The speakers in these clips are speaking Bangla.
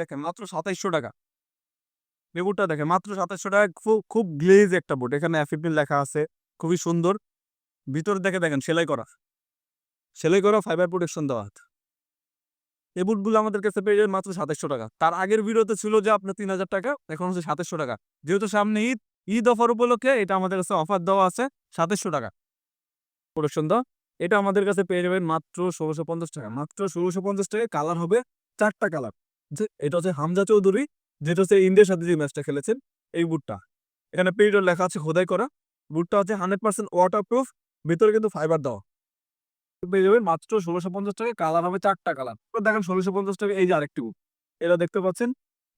দেখেন, মাত্র সাতাইশশো টাকা। বুটটা দেখেন, মাত্র সাতাইশশো টাকা খুব খুব গ্লেজ একটা বুট। এখানে ফিফটিন লেখা আছে, খুবই সুন্দর। ভিতর দেখে দেখেন, সেলাই করা। সেলাই করা ফাইবার প্রোটেকশন দেওয়া। এই বুটগুলো আমাদের কাছে পেয়ে যাবেন মাত্র সাতাইশশো টাকা। তার আগের ভিডিওতে ছিল যে, আপনার তিন হাজার টাকা, এখন হচ্ছে সাতাইশশো টাকা। যেহেতু সামনে ঈদ ঈদ অফার উপলক্ষে এটা আমাদের কাছে অফার দেওয়া আছে, সাতাইশশো টাকা। প্রোটেকশন দেওয়া। এটা আমাদের কাছে পেয়ে যাবেন মাত্র ষোলোশো পঞ্চাশ টাকা। মাত্র ষোলোশো পঞ্চাশ টাকায় কালার হবে চারটা কালার যে এটা হচ্ছে হামজা চৌধুরী, যেটা হচ্ছে ইন্ডিয়ার সাথে যে ম্যাচটা খেলেছেন, এই বুটটা। এখানে পেরিয়ড লেখা আছে খোদাই করা। বুটটা হচ্ছে হান্ড্রেড পার্সেন্ট ওয়াটার প্রুফ ভিতরে কিন্তু ফাইবার দেওয়া। পেয়ে যাবেন মাত্র ষোলোশো পঞ্চাশ টাকা কালার হবে চারটা কালার দেখেন ষোলোশো পঞ্চাশ টাকা, এই যে আরেকটি বুট এটা দেখতে পাচ্ছেন?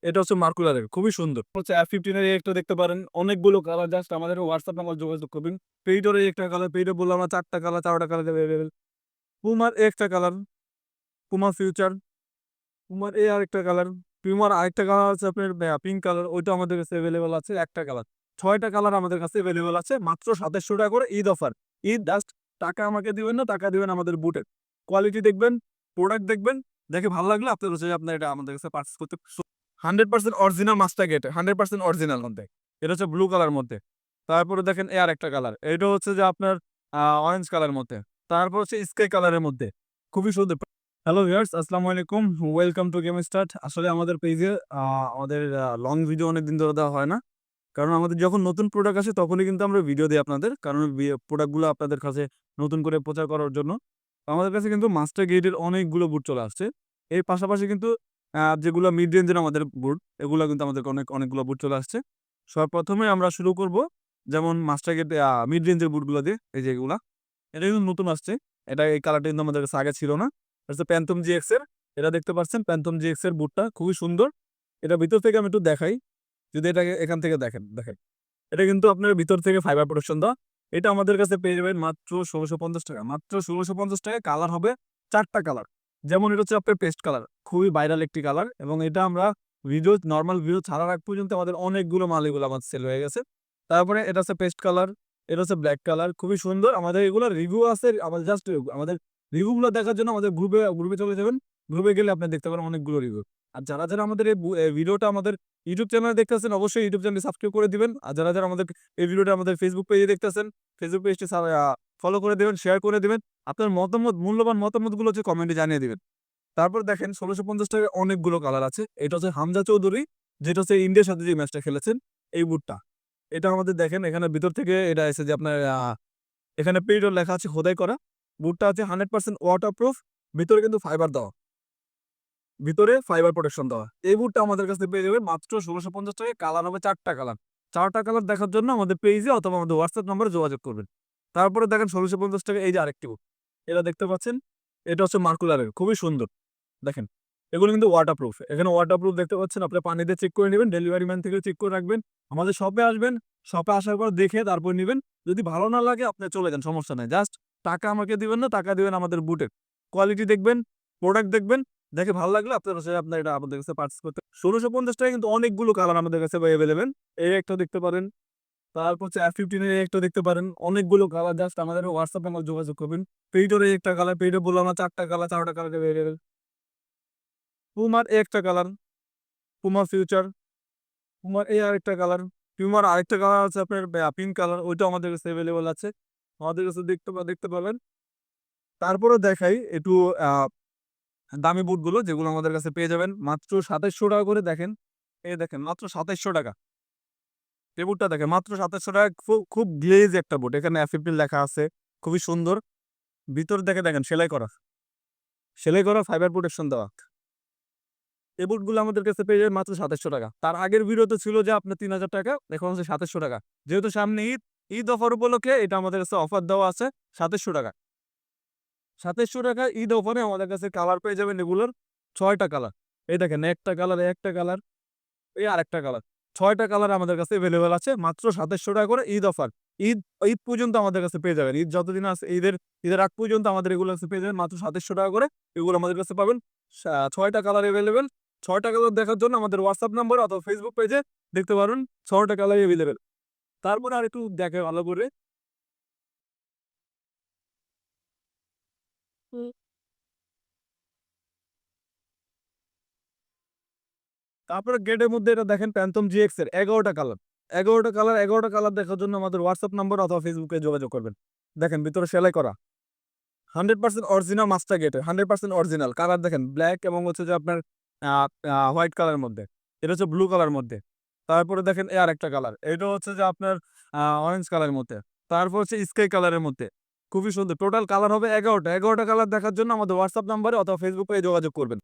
এটা হচ্ছে মার্কুলারের খুবই সুন্দর। হচ্ছে এফ ফিফটিনের একটা দেখতে পারেন, অনেকগুলো কালার জাস্ট আমাদের হোয়াটসঅ্যাপ নাম্বার যোগাযোগ করবেন। পেইডরের একটা কালার পেইডর বললাম আমরা চারটা কালার চারটা কালার অ্যাভেলেবেল পুমার একটা কালার পুমা ফিউচার পুমার এই আরেকটা কালার পুমার আরেকটা কালার আছে আপনার পিঙ্ক কালার ওইটা আমাদের কাছে অ্যাভেলেবেল আছে একটা কালার ছয়টা কালার আমাদের কাছে অ্যাভেলেবেল আছে, মাত্র সাতাশশো টাকা করে ঈদ অফার ঈদ জাস্ট টাকা আমাকে দিবেন না, টাকা দিবেন আমাদের বুটের কোয়ালিটি দেখবেন প্রোডাক্ট দেখবেন, দেখে ভালো লাগলে আপনার হচ্ছে আপনার এটা আমাদের কাছে পার্চেস করতে hundred percent original master gate hundred percent original মধ্যে এটা হচ্ছে ব্লু কালার মধ্যে। তারপরে দেখেন এ আর একটা কালার এটা হচ্ছে যে আপনার অরেঞ্জ কালার মধ্যে। তারপর হচ্ছে স্কাই কালারের মধ্যে। খুবই সুন্দর। হ্যালো ভিউয়ার্স আসসালামু আলাইকুম ওয়েলকাম টু গেম স্টার্ট আসলে আমাদের পেজে আমাদের লং ভিডিও অনেক দিন ধরে দেওয়া হয় না। কারণ আমাদের যখন নতুন প্রোডাক্ট আসে, তখনই কিন্তু আমরা ভিডিও দিই আপনাদের। কারণ প্রোডাক্টগুলো আপনাদের কাছে নতুন করে প্রচার করার জন্য। আমাদের কাছে কিন্তু মাস্টার গেটের অনেকগুলো বুট চলে আসছে। এর পাশাপাশি কিন্তু যেগুলো মিড রেঞ্জের আমাদের বুট এগুলো কিন্তু আমাদের অনেক, অনেকগুলো বুট চলে আসছে। সর্বপ্রথমে আমরা শুরু করব যেমন মাস্টার গেট মিড রেঞ্জের বুটগুলো দিয়ে, এই যে এগুলা। এটা কিন্তু নতুন আসছে। এটা, এই কালারটা কিন্তু আমাদের কাছে আগে ছিল না। হচ্ছে প্যান্থম জিএক্স এর। এটা দেখতে পাচ্ছেন প্যান্থম জিএক্স এর বুটটা খুবই সুন্দর। এটা ভিতর থেকে আমি একটু দেখাই, যদি এটাকে এখান থেকে দেখেন দেখেন। এটা কিন্তু আপনার ভিতর থেকে ফাইবার প্রোটেকশন দেওয়া। এটা আমাদের কাছে পেয়ে যাবেন মাত্র ষোলোশো পঞ্চাশ টাকা। মাত্র ষোলোশো পঞ্চাশ টাকায় কালার হবে চারটা কালার যেমন এটা হচ্ছে আপনার পেস্ট কালার খুবই ভাইরাল একটি কালার এবং এটা আমরা ভিডিও নর্মাল ভিডিও ছাড়ার আগ পর্যন্ত আমাদের অনেকগুলো মাল এগুলো আমাদের সেল হয়ে গেছে। তারপরে এটা হচ্ছে পেস্ট কালার এটা হচ্ছে ব্ল্যাক কালার খুবই সুন্দর। আমাদের এগুলো রিভিউ আছে, আমাদের জাস্ট আমাদের রিভিউগুলো দেখার জন্য আমাদের গ্রুপে গ্রুপে চলে যাবেন। গ্রুপে গেলে আপনি দেখতে পারেন অনেকগুলো রিভিউ আর যারা যারা আমাদের এই ভিডিওটা আমাদের ইউটিউব চ্যানেলে দেখতেছেন, অবশ্যই ইউটিউব চ্যানেল সাবস্ক্রাইব করে দিবেন। আর যারা যারা আমাদের এই ভিডিওটা আমাদের ফেসবুক পেজে দেখতেছেন ফেসবুক পেজটি ফলো করে দেবেন শেয়ার করে দিবেন। আপনার মতামত, মূল্যবান মতামতগুলো হচ্ছে কমেন্টে জানিয়ে দেবেন। তারপর দেখেন ষোলোশো পঞ্চাশ টাকায় অনেকগুলো কালার আছে। এটা হচ্ছে হামজা চৌধুরী, যেটা হচ্ছে ইন্ডিয়ার সাথে যে ম্যাচটা খেলেছেন, এই বুটটা এটা আমাদের দেখেন এখানে ভিতর থেকে এটা এসে যে আপনার এখানে পেরিয়ড লেখা আছে খোদাই করা। বুটটা আছে হান্ড্রেড পার্সেন্ট ওয়াটার প্রুফ ভিতরে কিন্তু ফাইবার দেওয়া ভিতরে ফাইবার প্রোটেকশন দেওয়া এই বুটটা আমাদের কাছে পেয়ে যাবে মাত্র ষোলোশো পঞ্চাশ টাকায় কালার হবে চারটা কালার চারটা কালার দেখার জন্য আমাদের পেজে অথবা আমাদের হোয়াটসঅ্যাপ নম্বরে যোগাযোগ করবেন। তারপরে দেখেন ষোলোশো পঞ্চাশ টাকা এই যে আরেকটি বুট। এটা দেখতে পাচ্ছেন? এটা হচ্ছে মার্কুলারের, খুবই সুন্দর। দেখেন, এগুলো কিন্তু ওয়াটার প্রুফ এখানে ওয়াটার প্রুফ দেখতে পাচ্ছেন, আপনি পানি দিয়ে চেক করে নেবেন ডেলিভারি ম্যান থেকে চেক করে রাখবেন। আমাদের শপে আসবেন শপে আসার পর দেখে তারপর নেবেন। যদি ভালো না লাগে, আপনি চলে যান, সমস্যা নাই। জাস্ট টাকা আমাকে দিবেন না, টাকা দিবেন আমাদের বুটের কোয়ালিটি দেখবেন প্রোডাক্ট দেখবেন, দেখে ভালো লাগলে আপনার হচ্ছে আপনার এটা আমাদের কাছে পার্চেস করতে ষোলোশো পঞ্চাশ টাকা কিন্তু অনেকগুলো কালার আমাদের কাছে অ্যাভেলেবেল এই একটা দেখতে পারেন। তারপর হচ্ছে এফ ফিফটিনের একটা দেখতে পারেন। অনেকগুলো কালার জাস্ট আমাদের হোয়াটসঅ্যাপে আমার যোগাযোগ করবেন। পেইডের একটা কালার পেইডে বললাম না, চারটা কালার চারটা কালার অ্যাভেলেবেল পুমার একটা কালার পুমা ফিউচার পুমার এই আরেকটা কালার পিউমার আরেকটা কালার আছে আপনার পিঙ্ক কালার ওইটা আমাদের কাছে অ্যাভেলেবেল আছে। আমাদের কাছে দেখতে দেখতে পাবেন। তারপরে দেখাই একটু দামি বুটগুলো যেগুলো আমাদের কাছে পেয়ে যাবেন। মাত্র সাতাইশশো টাকা করে দেখেন। এই দেখেন, মাত্র সাতাইশশো টাকা। এই বুটটা দেখেন, মাত্র সাতাইশশো টাকা। খুব খুব গ্লেজ একটা বুট। এখানে এফ লেখা আছে। খুবই সুন্দর। ভিতর দেখে দেখেন, সেলাই করা। সেলাই করা ফাইবার প্রোটেকশন দেওয়া। এই বুটগুলো আমাদের কাছে পেয়ে যাবেন মাত্র সাতাশশো টাকা। তার আগের ভিডিওতে ছিল যে, আপনার তিন হাজার টাকা, এখন হচ্ছে সাতাশশো টাকা। যেহেতু সামনে ঈদ ঈদ অফার উপলক্ষে এটা আমাদের কাছে অফার দেওয়া আছে সাতাশশো টাকা। সাতাশশো টাকা ঈদ অফারে আমাদের কাছে কালার পেয়ে যাবেন এগুলোর ছয়টা কালার। এই দেখেন, একটা কালার একটা কালার, এই আরেকটা কালার। ছয়টা কালার আমাদের কাছে অ্যাভেলেবেল আছে, মাত্র সাতাশশো টাকা করে ঈদ অফার। ঈদ ঈদ পর্যন্ত আমাদের কাছে পেয়ে যাবেন। ঈদ যতদিন আছে, ঈদের ঈদের আগ পর্যন্ত আমাদের এগুলো কাছে পেয়ে যাবেন, মাত্র সাতাশশো টাকা করে এগুলো আমাদের কাছে পাবেন। ছয়টা কালার অ্যাভেলেবেল ছয়টা কালার দেখার জন্য আমাদের হোয়াটসঅ্যাপ নাম্বার অথবা ফেসবুক পেজে দেখতে পারুন ছয়টা কালার অ্যাভেলেবেল তারপরে আর একটু দেখে ভালো করে। তারপরে গেটের মধ্যে এটা দেখেন প্যান্থম জিএক্স এর এগারোটা কালার এগারোটা কালার এগারোটা কালার দেখার জন্য আমাদের হোয়াটসঅ্যাপ নাম্বার অথবা ফেসবুকে যোগাযোগ করবেন। দেখেন ভিতরে সেলাই করা। Hundred percent original master gate hundred percent original colour দেখেন ব্ল্যাক এবং হচ্ছে যে আপনার হোয়াইট কালারের মধ্যে। এটা হচ্ছে ব্লু কালার মধ্যে। তারপরে দেখেন এ আর একটা কালার। এটা হচ্ছে যে আপনার অরেঞ্জ কালারের মধ্যে। তারপর হচ্ছে স্কাই কালারের মধ্যে। খুবই সুন্দর। টোটাল কালার হবে এগারোটা। এগারোটা কালার দেখার জন্য আমাদের হোয়াটসঅ্যাপ নাম্বারে অথবা ফেসবুক ফেসবুকে যোগাযোগ করবেন।